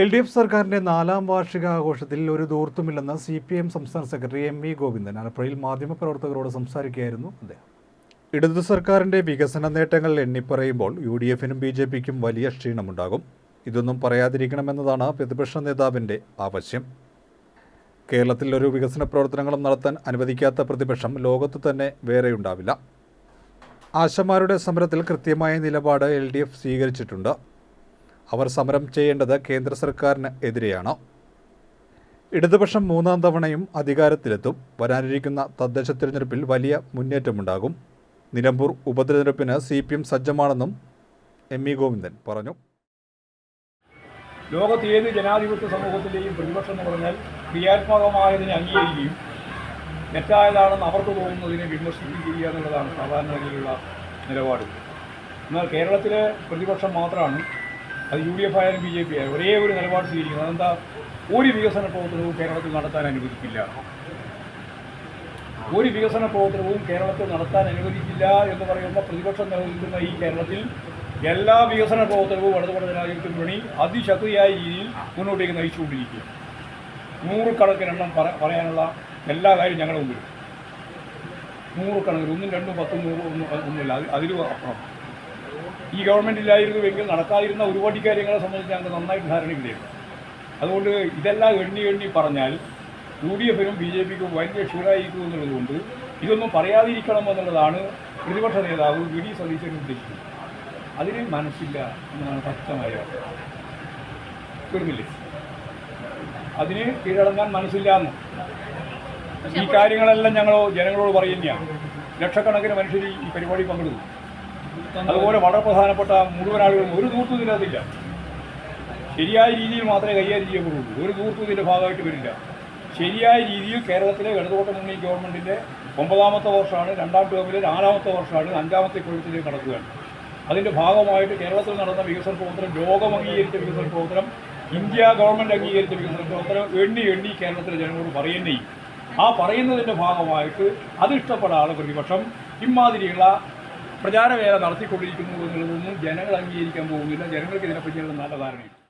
L D F സർക്കാരിന്റെ നാലാം വാർഷികാഘോഷത്തിൽ ഒരു ദൂർത്തുമില്ലെന്ന് സി പി എം സംസ്ഥാന സെക്രട്ടറി എം വി ഗോവിന്ദൻ ആലപ്പുഴയിൽ മാധ്യമപ്രവർത്തകരോട് സംസാരിക്കുകയായിരുന്നു അദ്ദേഹം. ഇടതു സർക്കാരിന്റെ വികസന നേട്ടങ്ങൾ എണ്ണിപ്പറയുമ്പോൾ യു ഡി എഫിനും ബി ജെ പിക്കും വലിയ ക്ഷീണമുണ്ടാകും. ഇതൊന്നും പറയാതിരിക്കണമെന്നതാണ് പ്രതിപക്ഷ നേതാവിന്റെ ആവശ്യം. കേരളത്തിൽ ഒരു വികസന പ്രവർത്തനങ്ങളും നടത്താൻ അനുവദിക്കാത്ത പ്രതിപക്ഷം ലോകത്ത് തന്നെ വേറെയുണ്ടാവില്ല. ആശമാരുടെ സമരത്തിൽ കൃത്യമായ നിലപാട് എൽ ഡി എഫ് സ്വീകരിച്ചിട്ടുണ്ട്. അവർ സമരം ചെയ്യേണ്ടത് കേന്ദ്ര സർക്കാരിന് എതിരെയാണ്. ഇടതുപക്ഷം മൂന്നാം തവണയും അധികാരത്തിലെത്തും. വരാനിരിക്കുന്ന തദ്ദേശ തിരഞ്ഞെടുപ്പിൽ വലിയ മുന്നേറ്റമുണ്ടാകും. നിലമ്പൂർ ഉപതെരഞ്ഞെടുപ്പിന് സി പി എം സജ്ജമാണെന്നും എം ഇ ഗോവിന്ദൻ പറഞ്ഞു. ലോകത്ത് ഏത് ജനാധിപത്യ സമൂഹത്തിന്റെയും പ്രതിപക്ഷം എന്ന് പറഞ്ഞാൽ ക്രിയാത്മകമായതിനെ അംഗീകരിക്കുകയും തെറ്റായതാണെന്ന് അവർക്ക് തോന്നുന്നതിനെ വിമർശിക്കുകയും ചെയ്യുക എന്നുള്ളതാണ് സാധാരണ നിലയിലുള്ള നിലപാട്. എന്നാൽ കേരളത്തിലെ പ്രതിപക്ഷം മാത്രമാണ് അത് യു ഡി എഫ് ആയാലും ബി ജെ പി ആയാലും ഒരേ ഒരു നിലപാട് സ്വീകരിക്കുന്നത് അതെന്താ? ഒരു വികസന പ്രവർത്തനവും കേരളത്തിൽ നടത്താൻ അനുവദിക്കില്ല. ഒരു വികസന പ്രവർത്തനവും കേരളത്തിൽ നടത്താൻ അനുവദിക്കില്ല എന്ന് പറയുന്ന പ്രതിപക്ഷം നിലനിൽക്കുന്ന ഈ കേരളത്തിൽ എല്ലാ വികസന പ്രവർത്തനവും ഇടതുപക്ഷ ജനാധിപത്യ മുന്നണി അതിശക്തിയായ രീതിയിൽ മുന്നോട്ടേക്ക് നയിച്ചുകൊണ്ടിരിക്കുക. നൂറുകണക്കിനെണ്ണം പറ പറയാനുള്ള എല്ലാ കാര്യവും ഞങ്ങളുടെ മുമ്പിൽ. നൂറുകണക്കിന് ഒന്നും രണ്ടും പത്തും നൂറും ഒന്നും ഒന്നുമില്ല. അതിലും അപ്പുറം. ഈ ഗവൺമെന്റ് ഇല്ലായിരുന്നുവെങ്കിൽ നടക്കാതിരുന്ന ഒരുപാട് കാര്യങ്ങളെ സംബന്ധിച്ച് ഞങ്ങൾക്ക് നന്നായിട്ട് ധാരണയില്ലായിരുന്നു അതുകൊണ്ട് ഇതെല്ലാം എണ്ണി എണ്ണി പറഞ്ഞാൽ യു ഡി എഫിനും ബി ജെ പിക്കും വലിയ ക്ഷീണമായിരിക്കും എന്നുള്ളതുകൊണ്ട് ഇതൊന്നും പറയാതിരിക്കണം എന്നുള്ളതാണ് പ്രതിപക്ഷ നേതാവ് വി ഡി സതീശൻ ഉദ്ദേശിക്കുന്നത് അതിന് മനസ്സില്ല എന്നാണ് വ്യക്തമായ തീർന്നില്ലേ അതിന് കീഴടങ്ങാൻ മനസ്സില്ല എന്ന്. ഈ കാര്യങ്ങളെല്ലാം ഞങ്ങൾ ജനങ്ങളോട് പറയുന്നതാണ്. ലക്ഷക്കണക്കിന് മനുഷ്യർ ഈ പരിപാടി പങ്കെടുക്കും അതുപോലെ വളരെ പ്രധാനപ്പെട്ട മുഴുവൻ ആളുകളും ഒരു ദൂർത്തും ഇതിനകത്തില്ല. ശരിയായ രീതിയിൽ മാത്രമേ കൈകാര്യം ചെയ്യപ്പെടുള്ളൂ ഒരു ദൂർത്തും ഇതിന്റെ ഭാഗമായിട്ട് വരില്ല. ശരിയായ രീതിയിൽ കേരളത്തിലെ ഇടതുകോട്ട മുന്നണി ഗവൺമെന്റിന്റെ ഒമ്പതാമത്തെ വർഷമാണ് രണ്ടാം ടേമിലെ നാലാമത്തെ വർഷമാണ് അഞ്ചാമത്തെ കൊഴുത്തിലേക്ക് കടക്കുകയാണ്. അതിന്റെ ഭാഗമായിട്ട് കേരളത്തിൽ നടന്ന വികസന പ്രവർത്തനം ലോകം അംഗീകരിച്ച വികസന പ്രവർത്തനം ഇന്ത്യ ഗവൺമെന്റ് അംഗീകരിച്ച വികസന പ്രവർത്തനം എണ്ണി എണ്ണി കേരളത്തിലെ ജനങ്ങളോട് പറയുന്നേ ആ പറയുന്നതിന്റെ ഭാഗമായിട്ട് അത് പ്രതിപക്ഷം. ഇമാതിരിയുള്ള പ്രചാരവേല നടത്തിക്കൊണ്ടിരിക്കുന്നു എന്നുള്ളതൊന്നും ജനങ്ങൾ അംഗീകരിക്കാൻ പോകുന്നില്ല. ജനങ്ങൾക്ക് ഇതിനെപ്പറ്റിയുള്ള നല്ല ധാരണയുണ്ട്